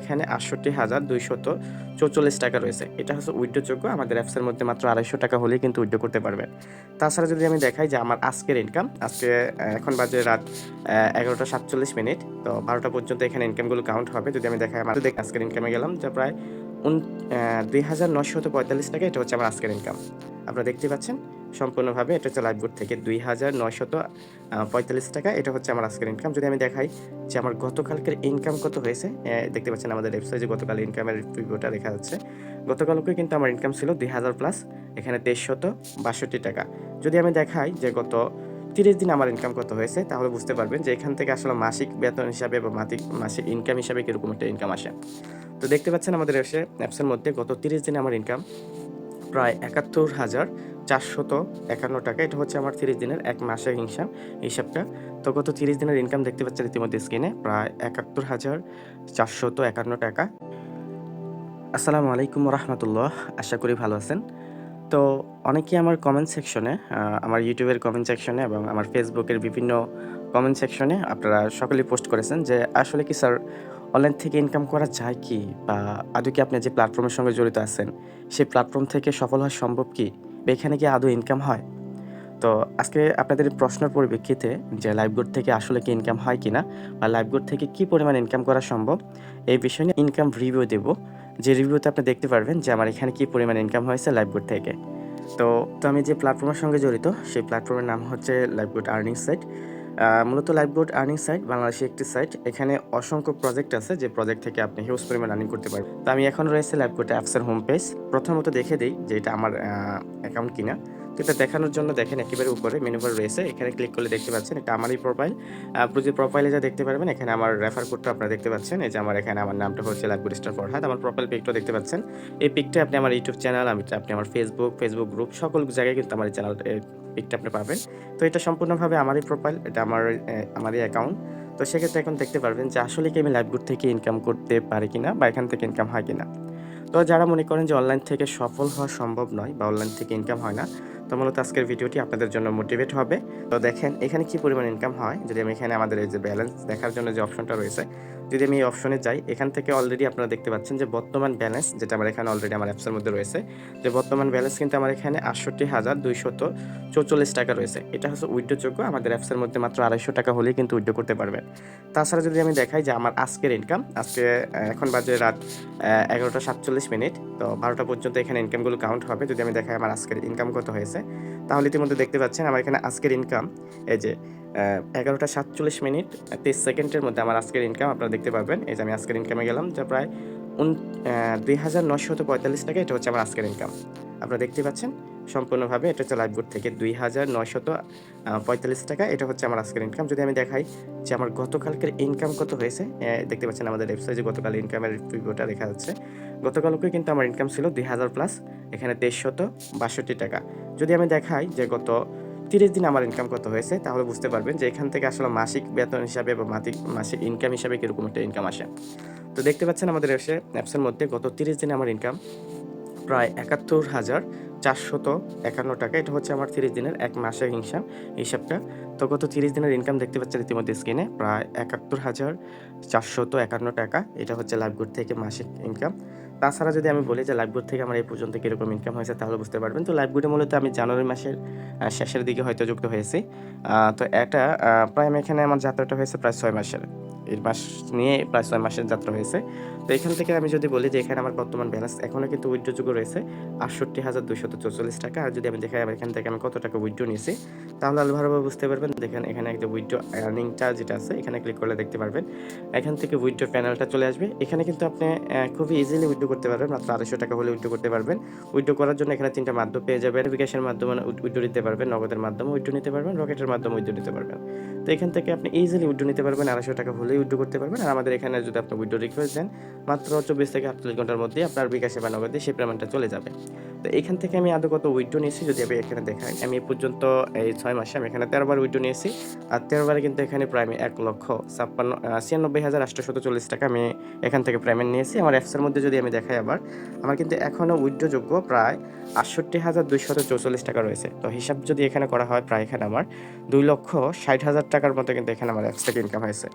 এখানে আটষট্টি হাজার দুইশত চৌচল্লিশ টাকা রয়েছে। এটা হচ্ছে উইড্রোযোগ্য, আমাদের অ্যাপসের মধ্যে মাত্র আড়াইশো টাকা হলেই কিন্তু উইড্রো করতে পারবেন। তাছাড়া যদি আমি দেখাই যে আমার আজকের ইনকাম আজকে এখন বাজে রাত এগারোটা সাতচল্লিশ মিনিট, তো বারোটা পর্যন্ত এখানে ইনকামগুলো কাউন্ট হবে। যদি আমি দেখাই আমার দেখ আজকের ইনকামে গেলাম, যা প্রায় দুই হাজার নশত পঁয়তাল্লিশ টাকা, এটা হচ্ছে আমার আজকের ইনকাম আপনারা দেখতে পাচ্ছেন? সম্পূর্ণভাবে এটা হচ্ছে লাইভবোর্ড থেকে দুই হাজার নয়শত পঁয়তাল্লিশ টাকা। এটা হচ্ছে আমার আজকের ইনকাম যদি আমি দেখাই যে আমার গতকালকের ইনকাম কত হয়েছে দেখতে পাচ্ছেন আমাদের ওয়েবসাইটে গতকাল ইনকামের রিভিউটা দেখা যাচ্ছে গতকালকে কিন্তু আমার ইনকাম ছিল দুই হাজার প্লাস এখানে তেইশশত বাষট্টি টাকা। যদি আমি দেখাই যে গত তিরিশ দিন আমার ইনকাম কত হয়েছে, তাহলে বুঝতে পারবেন যে এখান থেকে আসলে মাসিক বেতন হিসাবে বা মাসিক মাসিক ইনকাম হিসাবে কীরকম একটা ইনকাম আসে। তো দেখতে পাচ্ছেন আমাদের অ্যাপসের মধ্যে গত তিরিশ দিনে আমার ইনকাম প্রায় একাত্তর হাজার চারশত একান্ন টাকা। এটা হচ্ছে আমার তিরিশ দিনের এক মাসের হিসাব, হিসাবটা। তো গত তিরিশ দিনের ইনকাম দেখতে পাচ্ছেন ইতিমধ্যে স্ক্রিনে প্রায় একাত্তর হাজার চারশত একান্ন টাকা। আসসালামু আলাইকুম রহমতুল্লাহ আশা করি ভালো আছেন। তো অনেকেই আমার কমেন্ট সেকশনে আমার ইউটিউবের কমেন্ট সেকশনে এবং আমার ফেসবুকের বিভিন্ন কমেন্ট সেকশনে আপনারা সকলেই পোস্ট করেছেন যে, আসলে কি স্যার অনলাইন থেকে ইনকাম করা যায় কি? বা আদৌ কি আপনি যে প্ল্যাটফর্মের সঙ্গে জড়িত আছেন, সেই প্ল্যাটফর্ম থেকে সফল হওয়া সম্ভব কি? এখানে কি আদৌ ইনকাম হয়? তো আজকে আপনাদের প্রশ্নের পরিপ্রেক্ষিতে যে লাইভগুড থেকে আসলে কি ইনকাম হয় কি না বা লাইভগুড থেকে কি পরিমাণ ইনকাম করা সম্ভব, এই বিষয় নিয়ে ইনকাম রিভিউ দেব। যে রিভিউতে আপনি দেখতে পারবেন যে আমার এখানে কি পরিমাণ ইনকাম হয়েছে লাইভগুড থেকে। তো তো আমি যে প্ল্যাটফর্মের সঙ্গে জড়িত, সেই প্ল্যাটফর্মের নাম হচ্ছে লাইভগুড আর্নিং সাইট মূলত লাইফবোট আর্নিং সাইট বাংলাদেশে একটি সাইট এখানে অসংখ্য প্রজেক্ট আছে যে প্রজেক্ট থেকে আপনি হিউজ পরিমাণ আর্নিং করতে পারবেন তো আমি এখন রয়েছে লাইফবোট অ্যাপসের হোম পেজ প্রথমত দেখে দিই যে এটা আমার অ্যাকাউন্ট কিনা। এটা দেখানোর জন্য দেখেন একেবারে উপরে মেনু বার রয়েছে। এখানে ক্লিক করলে দেখতে পাচ্ছেন এটা আমারই প্রোফাইল যে প্রোফাইলে যা দেখতে পারবেন, এখানে আমার রেফার কোডটা আপনারা দেখতে পাচ্ছেন। এই যে আমার এখানে আমার নামটা হচ্ছে লাইভগুড স্টার ফরহাদ। আমার প্রোফাইল পিকটা দেখতে পাচ্ছেন। এই পিকটা আপনি আমার ইউটিউব চ্যানেল আমি আপনি আমার ফেসবুক ফেসবুক গ্রুপ সকল জায়গায় কিন্তু আমার চ্যানেল পিকটা আপনি পাবেন। তো এটা সম্পূর্ণভাবে আমারই প্রোফাইল এটা আমার আমারই অ্যাকাউন্ট তো সেক্ষেত্রে এখন দেখতে পারবেন যে আসলে কি আমি লাইভগুড থেকে ইনকাম করতে পারি কিনা বা এখান থেকে ইনকাম হয় কিনা। তো যারা মনে করেন যে অনলাইন থেকে সফল হওয়া সম্ভব নয় বা অনলাইন থেকে ইনকাম হয় না তো মূলত আজকের ভিডিওটি আপনাদের জন্য মোটিভেট হবে। তো দেখেন, এখানে কি পরিমাণ ইনকাম হয়? যদি আমি এখানে আমাদের এই যে ব্যালেন্স দেখার জন্য যে অপশনটা রয়েছে, যদি আমি এই অপশনে যাই, এখান থেকে অলরেডি আপনারা দেখতে পাচ্ছেন যে বর্তমান ব্যালেন্স যেটা আমার এখানে অলরেডি আমার অ্যাপসের মধ্যে রয়েছে, যে বর্তমান ব্যালেন্স কিন্তু আমার এখানে আটষট্টি হাজার দুইশত চৌচল্লিশ টাকা রয়েছে। এটা হচ্ছে উইড্রোযোগ্য, আমাদের অ্যাপসের মধ্যে মাত্র আড়াইশো টাকা হলেই কিন্তু উইড্রো করতে পারবেন। তাছাড়া যদি আমি দেখাই যে আমার আজকের ইনকাম আজকে এখন বাজে রাত এগারোটা সাতচল্লিশ মিনিট, তো বারোটা পর্যন্ত এখানে ইনকামগুলো কাউন্ট হবে। যদি আমি দেখাই আমার আজকের ইনকাম কত হয়েছে তাহলে ইতিমধ্যে দেখতে পাচ্ছেন আমার এখানে আজকের ইনকাম এই যে এগারোটা সাতচল্লিশ মিনিট তেইশ সেকেন্ডের মধ্যে আমার আজকের ইনকাম আপনারা দেখতে পারবেন। এই যে আমি আজকের ইনকামে গেলাম, যা প্রায় উন দুই হাজার নশত পঁয়তাল্লিশ টাকা, এটা হচ্ছে আমার আজকের ইনকাম আপনারা দেখতে পাচ্ছেন, সম্পূর্ণভাবে এটা হচ্ছে লাইভবোর্ড থেকে দুই হাজার নয়শত পঁয়তাল্লিশ টাকা, এটা হচ্ছে আমার আজকের ইনকাম যদি আমি দেখাই যে আমার গতকালকের ইনকাম কত হয়েছে দেখতে পাচ্ছেন আমাদের ওয়েবসাইটে গতকাল ইনকামের রিভিউটা দেখা যাচ্ছে গতকালকে কিন্তু আমার ইনকাম ছিল দুই হাজার প্লাস এখানে তেইশশত বাষট্টি টাকা। যদি আমি দেখাই যে গত তিরিশ দিন আমার ইনকাম কত হয়েছে, তাহলে বুঝতে পারবেন যে এখান থেকে আসলে মাসিক বেতন হিসাবে বা মাসিক মাসিক ইনকাম হিসাবে কীরকম একটা ইনকাম আসে। তো দেখতে পাচ্ছেন আমাদের এসে অ্যাপসের মধ্যে গত তিরিশ দিনে আমার ইনকাম প্রায় একাত্তর হাজার চারশত একান্ন টাকা। এটা হচ্ছে আমার তিরিশ দিনের এক মাসের হিসাব হিসাবটা। তো গত তিরিশ দিনের ইনকাম দেখতে পাচ্ছেন ইতিমধ্যে স্ক্রিনে প্রায় একাত্তর হাজার চারশত একান্ন টাকা। এটা হচ্ছে লাইভগুড থেকে মাসিক ইনকাম তাছাড়া যদি আমি বলি যে লাইভগুড থেকে আমার এই পর্যন্ত কীরকম ইনকাম হয়েছে, তাহলে বুঝতে পারবেন। তো লাইভগুডে মূলত আমি জানুয়ারি মাসের শেষের দিকে হয়তো যুক্ত হয়েছি। তো এটা প্রায় আমি এখানে আমার যাত্রাটা হয়েছে প্রায় ছয় মাসের। এই মাস নিয়ে প্রায় ছয় মাসের যাত্রা হয়েছে। তো এখান থেকে আমি যদি বলি যে এখানে আমার বর্তমান ব্যালেন্স এখনও কিন্তু উইড্রোযোগ্য রয়েছে আটষট্টি হাজার দুশত চৌচল্লিশ টাকা। আর যদি আমি দেখাই এখান থেকে আমি কত টাকা উইড্রো নিয়েছি, তাহলে আরও ভালোভাবে বুঝতে পারবেন। দেখেন এখানে একটা উইড্রো আর্নিংটা যেটা আছে, এখানে ক্লিক করলে দেখতে পারবেন। এখান থেকে উইড্রো প্যানেলটা চলে আসবে। এখানে কিন্তু আপনি খুবই ইজিলি উইড্রো করতে পারবেন। মাত্র আড়াইশো টাকা হলে উইড্রো করতে পারবেন। উইড্রো করার জন্য এখানে তিনটা মাধ্যম পেয়ে যাবেন। বিকাশের মাধ্যমে উইড্রো নিতে পারবেন। নগদের মাধ্যমে উইড্রো নিতে পারবেন। রকেটের মাধ্যমে উইড্রো নিতে পারবেন। তো এখান থেকে আপনি ইজিলি উইড্রো নিতে পারবেন। আড়াইশো টাকা হলেই উইড্রো করতে পারবেন। আর আমাদের এখানে যদি আপনি উইড্রো রিকোয়েস্ট দেন, মাত্র চব্বিশ থেকে আটচল্লিশ ঘণ্টার মধ্যে আপনার বিকাশে বা নগদে সেই পেমেন্টটা চলে যাবে। তো এখান থেকে আমি আদৌ কত উইড্রো নিয়েছি যদি আমি এখানে দেখাই আমি এ পর্যন্ত এই ছয় মাসে আমি এখানে তেরোবার উইড্রো নিয়েছি। আর তেরোবারে কিন্তু এখানে প্রায় এক লক্ষ ছাপ্পান্ন ছিয়ানব্বই হাজার আটশোশত চল্লিশ টাকা আমি এখান থেকে পেমেন্ট নিয়েছি। আমার অ্যাপসের মধ্যে যদি আমি দেখাই আবার, আমার কিন্তু এখনও উইড্রোযোগ্য প্রায় আটষট্টি হাজার দুইশত চৌচল্লিশ টাকা রয়েছে। তো হিসাব যদি এখানে করা হয় প্রায় এখানে আমার দুই লক্ষ ষাট হাজার টাকার মতো কিন্তু এখানে আমার অ্যাপস থেকে ইনকাম হয়েছে।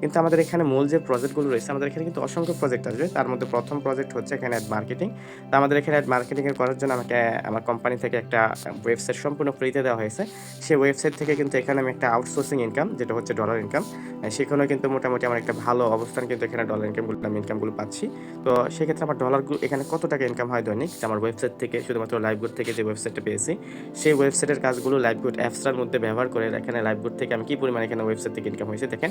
কিন্তু আমাদের এখানে মূল যে প্রজেক্টগুলো রয়েছে, আমাদের এখানে কিন্তু অসংখ্য প্রজেক্ট আসবে। তার মধ্যে প্রথম প্রজেক্ট হচ্ছে এখানে অ্যাড মার্কেটিং তো আমাদের এখানে অ্যাড মার্কেটিংয়ের করার জন্য আমাকে, আমার কোম্পানি থেকে একটা ওয়েবসাইট সম্পূর্ণ ফ্রিতে দেওয়া হয়েছে। সেই ওয়েবসাইট থেকে কিন্তু এখানে আমি একটা আউটসোর্সিং ইনকাম যেটা হচ্ছে ডলার ইনকাম সেখানেও কিন্তু মোটামুটি আমার একটা ভালো অবস্থান কিন্তু এখানে ডলার ইনকামগুলো আমি ইনকামগুলো পাচ্ছি। তো সেক্ষেত্রে আমার ডলারগুলো এখানে কত টাকা ইনকাম হয় দৈনিক? আমার ওয়েবসাইট থেকে, শুধুমাত্র লাইভগুড থেকে যে ওয়েবসাইটটা পেয়েছি, সেই ওয়েবসাইটের কাজগুলো লাইভগুড অ্যাপসটার মধ্যে ব্যবহার করে এখানে লাইভগুড থেকে আমি কী পরিমাণে এখানে ওয়েবসাইট থেকে ইনকাম হয়েছে দেখেন।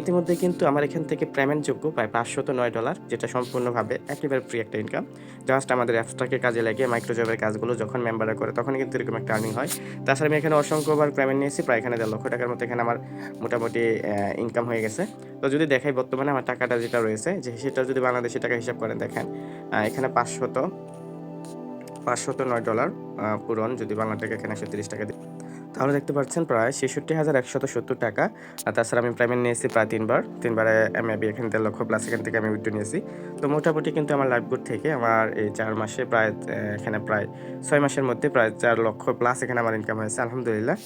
ইতিমধ্যে কিন্তু আমার এখান থেকে পেমেন্ট যোগ্য প্রায় পাঁচশত নয় ডলার, যেটা সম্পূর্ণভাবে একেবারে ফ্রি একটা ইনকাম জাস্ট আমাদের অ্যাপসটাকে কাজে লাগে মাইক্রোজবের কাজগুলো যখন মেম্বাররা করে, তখন কিন্তু এরকম একটা আর্নিং হয়। তাছাড়া আমি এখানে অসংখ্যবার পেমেন্ট নিয়েছি, প্রায় এখানে দেড় লক্ষ টাকার মতো এখানে আমার মোটামুটি ইনকাম হয়ে গেছে। তো যদি দেখাই বর্তমানে আমার টাকাটা যেটা রয়েছে, যে সেটা যদি বাংলাদেশি টাকা হিসাব করেন দেখেন এখানে পাঁচশত পাঁচশত নয় ডলার পূরণ যদি বাংলা টাকা এখানে একশো তিরিশ টাকা দিই তাহলে দেখতে পাচ্ছেন প্রায় ছেষট্টি হাজার একশত সত্তর টাকা। আর তাছাড়া আমি পেমেন্ট নিয়েছি প্রায় তিনবার। তিনবার আমি এখান থেকে লক্ষ প্লাস এখান থেকে আমি উইথড্র নিয়েছি। তো মোটামুটি কিন্তু আমার লাইফগুড থেকে আমার এই চার মাসে প্রায় এখানে প্রায় ছয় মাসের মধ্যে প্রায় চার লক্ষ প্লাস এখানে আমার ইনকাম হয়েছে, আলহামদুলিল্লাহ।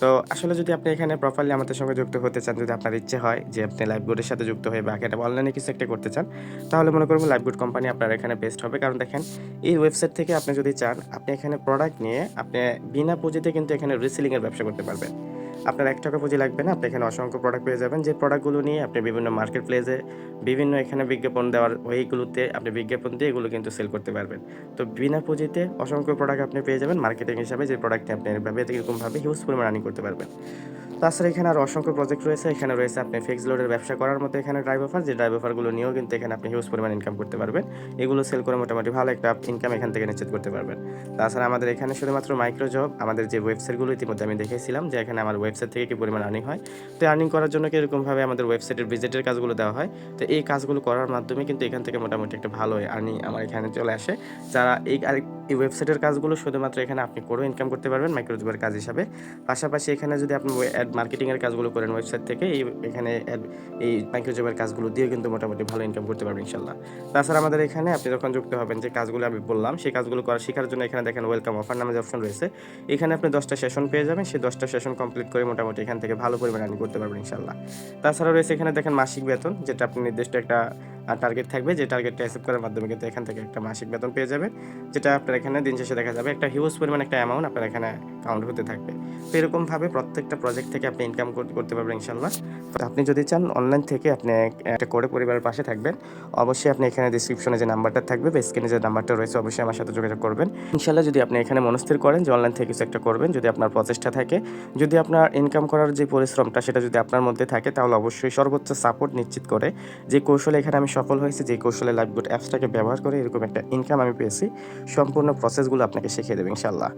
তো আসলে যদি আপনি এখানে প্রপারলি আমাদের সঙ্গে যুক্ত হতে চান, যদি আপনার ইচ্ছে হয় যে আপনি লাইভ গুডের সাথে যুক্ত হয়ে বা একটা অনলাইনে কিছু একটা করতে চান, তাহলে মনে করব লাইভ লাইফগুড কোম্পানি আপনার এখানে বেস্ট হবে। কারণ দেখেন, এই ওয়েবসাইট থেকে আপনি যদি চান, আপনি এখানে প্রোডাক্ট নিয়ে আপনি বিনা পুঁজিতে কিন্তু এখানে রিসেলিংয়ের ব্যবসা করতে পারবেন। আপনার এক টাকা পুঁজি লাগবে না, আপনি এখানে অসংখ্য প্রোডাক্ট পেয়ে যাবেন। যে প্রোডাক্টগুলো নিয়ে আপনি বিভিন্ন মার্কেট প্লেসে বিভিন্ন এখানে বিজ্ঞাপন দেওয়ার ওইগুলোতে আপনি বিজ্ঞাপন দিয়ে এগুলো কিন্তু সেল করতে পারবেন। তো বিনা পুঁজিতে অসংখ্য প্রোডাক্ট আপনি পেয়ে যাবেন। মার্কেটিং হিসাবে যে প্রোডাক্ট আপনি এরকমভাবে হিউজ পরিমাণ রানিং করতে পারবেন। তাছাড়া এখানে আর অসংখ্য প্রজেক্ট রয়েছে। এখানে রয়েছে আপনি ফিক্স লোডের ব্যবসা করার মতো এখানে ড্রাইভ অফার যে ড্রাইভ অফারগুলো নিয়েও কিন্তু এখানে আপনি হিউজ পরিমাণ ইনকাম করতে পারবেন। এগুলো সেল করে মোটামুটি ভালো একটা ইনকাম এখান থেকে নিশ্চিত করতে পারবেন। তাছাড়া আমাদের এখানে শুধুমাত্র মাইক্রো জব আমাদের যে ওয়েবসাইটগুলো ইতিমধ্যে আমি দেখেছিলাম, যে এখানে আমার ওয়েবসাইট থেকে কি পরিমাণ আর্নিং হয়, তো আর্নিং করার জন্য কীরকমভাবে আমাদের ওয়েবসাইটের ভিজিটের কাজগুলো দেওয়া হয়, তো এই কাজগুলো করার মাধ্যমে কিন্তু এখান থেকে মোটামুটি একটা ভালো আর্নিং আমার এখানে চলে আসে। যারা এই এই ওয়েবসাইটের কাজগুলো শুধুমাত্র এখানে আপনি করেও ইনকাম করতে পারবেন মাইক্রোজবের কাজ হিসাবে। পাশাপাশি এখানে যদি আপনি মার্কেটিংয়ের কাজগুলো করেন ওয়েবসাইট থেকে, এই এখানে এই মাইক্রোজবের কাজগুলো দিয়ে কিন্তু মোটামুটি ভালো ইনকাম করতে পারবেন ইনশাল্লাহ তাছাড়া আমাদের এখানে আপনি যখন যুক্ত হবেন যে কাজগুলো আমি বললাম, সেই কাজগুলো করা শেখার জন্য এখানে দেখেন ওয়েলকাম অফার নামে যে অপশন রয়েছে, এখানে আপনি দশটা সেশন পেয়ে যাবেন, সেই দশটা সেশন কমপ্লিট করে মোটামুটি এখান থেকে ভালো পরিমাণে আর্নিং করতে পারবেন ইনশাল্লাহ তাছাড়া রয়েছে এখানে দেখেন মাসিক বেতন, যেটা আপনি নির্দিষ্ট একটা টার্গেট থাকবে যে টার্গেটটা অ্যাসেপ্ট করার মাধ্যমে কিন্তু এখান থেকে একটা মাসিক বেতন পেয়ে যাবেন যেটা আপনার এখানে দিন শেষে দেখা যাবে একটা হিউজ পরিমাণ একটা অ্যামাউন্ট আপনার এখানে কাউন্ট হতে থাকবে। তো এরকমভাবে প্রত্যেকটা প্রজেক্ট থেকে আপনি ইনকাম করতে পারবেন ইনশাল্লাহ তো আপনি যদি চান অনলাইন থেকে আপনি একটা করে পরিবারের পাশে থাকবেন, অবশ্যই আপনি এখানে ডিসক্রিপশনে যে নাম্বারটা থাকবে বা স্ক্রিনে যে নাম্বারটা রয়েছে অবশ্যই আমার সাথে যোগাযোগ করবেন। ইনশাল্লাহ যদি আপনি এখানে মনস্থির করেন যে অনলাইন থেকে কিছু একটা করবেন, যদি আপনার প্রচেষ্টা থাকে, যদি আপনার ইনকাম করার যে পরিশ্রমটা সেটা যদি আপনার মধ্যে থাকে, তাহলে অবশ্যই সর্বোচ্চ সাপোর্ট নিশ্চিত করে যে কৌশলে এখানে আমি সফল হয়েছে, যে কৌশলে লাইফগুড অ্যাপসটাকে ব্যবহার করে এরকম একটা ইনকাম আমি পেয়েছি, সম্পূর্ণ প্রসেসগুলো আপনাকে শিখিয়ে দেবে ইনশাল্লাহ